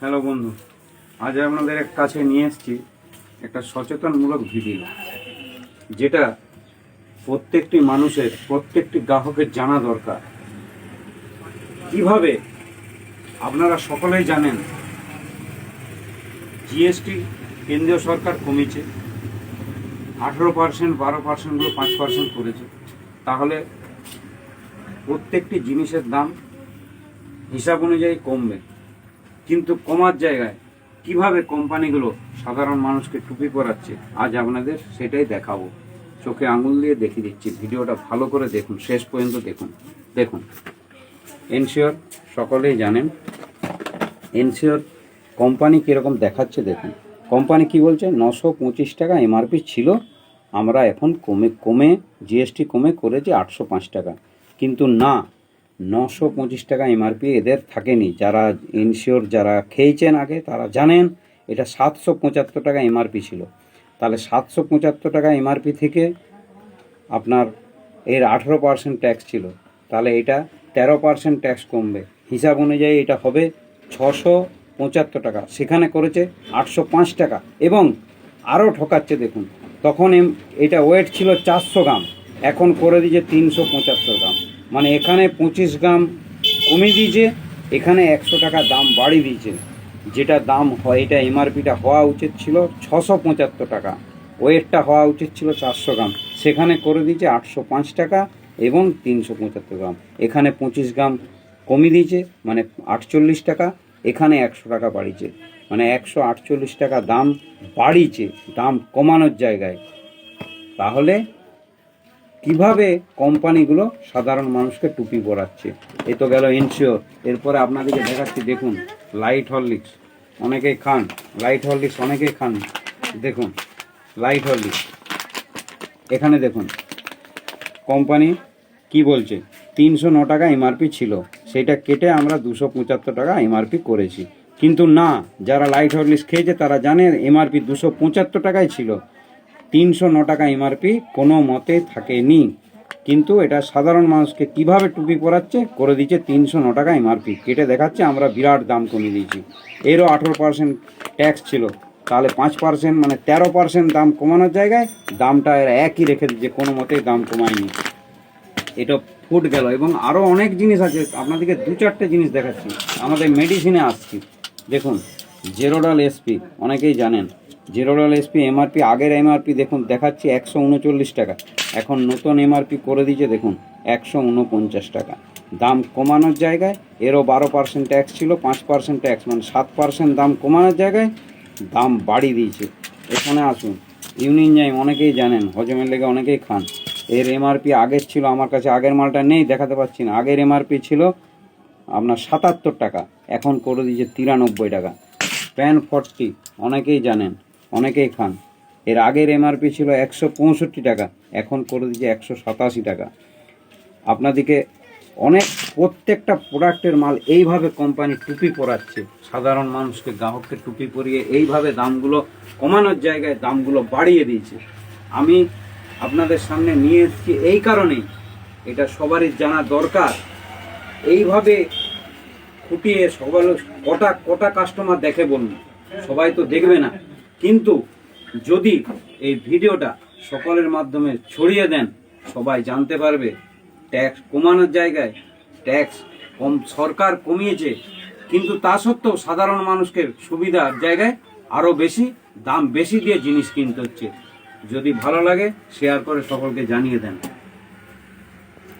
Hello বন্ধু, আজ আপনাদের কাছে নিয়ে এসেছি একটা সচেতনমূলক ভিডিও, যেটা প্রত্যেকটি মানুষের, প্রত্যেকটি গ্রাহকের জানা দরকার। কীভাবে আপনারা সকলেই জানেন জিএসটি কেন্দ্রীয় সরকার কমেছে, আঠেরো পার্সেন্ট, বারো পার্সেন্টগুলো পাঁচ পার্সেন্ট করেছে, তাহলে প্রত্যেকটি জিনিসের দাম হিসাব অনুযায়ী কমবে। কিন্তু কমার জায়গায় কীভাবে কোম্পানিগুলো সাধারণ মানুষকে টুপি পরাচ্ছে, আজ আপনাদের সেটাই দেখাবো। চোখে আঙুল দিয়ে দেখিয়ে দিচ্ছি, ভিডিওটা ভালো করে দেখুন, শেষ পর্যন্ত দেখুন। দেখুন, এনশিওর সকলেই জানেন, এনশিওর কোম্পানি কীরকম দেখাচ্ছে, দেখুন। কোম্পানি কি বলছে, নশো পঁচিশ টাকা এমআরপি ছিল, আমরা এখন কমে কমে, জিএসটি কমে করেছি আটশো পাঁচ টাকা। কিন্তু না নশো পঁচিশ টাকা এমআরপি এদের থাকেনি। যারা ইনশিওর যারা খেয়েছেন আগে, তারা জানেন এটা সাতশো পঁচাত্তর টাকা এমআরপি ছিল। তাহলে সাতশো পঁচাত্তর টাকা এমআরপি থেকে আপনার এর আঠেরো পার্সেন্ট ট্যাক্স ছিল। তাহলে এটা তেরো পার্সেন্ট ট্যাক্স কমবে। হিসাব অনুযায়ী এটা হবে ছশো পঁচাত্তর টাকা। সেখানে করেছে আটশো পাঁচ টাকা। এবং আরও ঠকাচ্ছে দেখুন, তখন এটা ওয়েট ছিল চারশো গ্রাম। এখন করে দিয়েছে তিনশো পঁচাত্তর গ্রাম। মানে এখানে পঁচিশ গ্রাম কমিয়ে দিয়েছে, এখানে একশো টাকা দাম বাড়িয়ে দিয়েছে। যেটা দাম হয়, এটা এমআরপিটা হওয়া উচিত ছিল ছশো পঁচাত্তর টাকা। ওয়েটটা হওয়া উচিত ছিল চারশো গ্রাম। সেখানে করে দিয়েছে আটশো পাঁচ টাকা এবং তিনশো পঁচাত্তর গ্রাম। এখানে পঁচিশ গ্রাম কমিয়ে দিয়েছে মানে আটচল্লিশ টাকা, এখানে একশো টাকা বাড়িয়েছে। মানে একশো আটচল্লিশ টাকা দাম বাড়িয়েছে, দাম কমানোর জায়গায়। তাহলে কীভাবে কোম্পানিগুলো সাধারণ মানুষকে টুপি পরাচ্ছে? এ তো গেল ইনশিওর এরপরে আপনাদেরকে দেখাচ্ছি, দেখুন লাইট হরলিক্স অনেকেই খান। লাইট হরলিক্স অনেকেই খান। দেখুন লাইট হরলিক্স এখানে দেখুন, কোম্পানি কি বলছে? তিনশো ন টাকা এমআরপি ছিল। সেটা কেটে আমরা দুশো পঁচাত্তর টাকা এমআরপি করেছি। কিন্তু না, যারা লাইট হরলিক্স খেয়েছে, তারা জানে এমআরপি দুশো পঁচাত্তর টাকাই ছিল। তিনশো ন টাকা এমআরপি কোনো মতে থাকেনি। কিন্তু এটা সাধারণ মানুষকে কীভাবে টুপি পরাচ্ছে, করে দিচ্ছে তিনশো ন টাকা এমআরপি। কেটে দেখাচ্ছে, আমরা বিরাট দাম কমিয়ে দিয়েছি। এরও আঠেরো পার্সেন্ট ট্যাক্স ছিল। তাহলে পাঁচ পার্সেন্ট মানে তেরো পার্সেন্ট দাম কমানোর জায়গায় দামটা এরা একই রেখে দিচ্ছে কোনো মতেই দাম কমায়নি। এটা ফুট গেল। এবং আরও অনেক জিনিস আছে, আপনাদেরকে দু চারটে জিনিস দেখাচ্ছি। আমাদের মেডিসিনে আসছি। দেখুন, জেরোডাল এসপি, অনেকেই জানেন। জেরোডাল এসপি এমআরপি আগের এমআরপি দেখুন, দেখাচ্ছি একশো উনচল্লিশ টাকা। এখন নতুন এমআরপি করে দিয়েছে, দেখুন, একশো উনপঞ্চাশ টাকা। দাম কমানোর জায়গায়, এরও বারো পার্সেন্ট ট্যাক্স ছিল, পাঁচ পার্সেন্ট ট্যাক্স মানে সাত পার্সেন্ট দাম কমানোর জায়গায় দাম বাড়িয়ে দিয়েছে। এখানে আসুন ইউনিনজাইম অনেকেই জানেন, হজমের লেগে অনেকেই খান। এর এমআরপি আগের ছিল, আমার কাছে আগের মালটা নেই, দেখাতে পাচ্ছি না। আগের এমআরপি ছিল আপনার সাতাত্তর টাকা, এখন করে দিয়েছে তিরানব্বই টাকা। প্যান ফর্টি অনেকেই জানেন। অনেকেই খান। এর আগের এমআরপি ছিল একশো পঁয়ষট্টি টাকা, এখন করে দিয়েছে একশো সাতাশি টাকা। আপনাদেরকে অনেক, প্রত্যেকটা প্রোডাক্টের মাল এইভাবে কোম্পানি টুপি পরাচ্ছে। সাধারণ মানুষকে, গ্রাহককে টুপি পরিয়ে এইভাবে দামগুলো, কমানোর জায়গায় দামগুলো বাড়িয়ে দিয়েছে। আমি আপনাদের সামনে নিয়ে এসেছি এই কারণেই। এটা সবারই জানা দরকার। এইভাবে খুঁটিয়ে সবার কটা কটা কাস্টমার দেখে বলুন। সবাই তো দেখবে না। কিন্তু যদি এই ভিডিওটা সকলের মাধ্যমে ছড়িয়ে দেন, সবাই জানতে পারবে, ট্যাক্স কমানোর জায়গায় ট্যাক্স কম, সরকার কমিয়েছে। কিন্তু তা সত্ত্বেও সাধারণ মানুষকে সুবিধার জায়গায় আরও বেশি, দাম বেশি দিয়ে জিনিস কিনতে হচ্ছে। যদি ভালো লাগে শেয়ার করে সকলকে জানিয়ে দেন।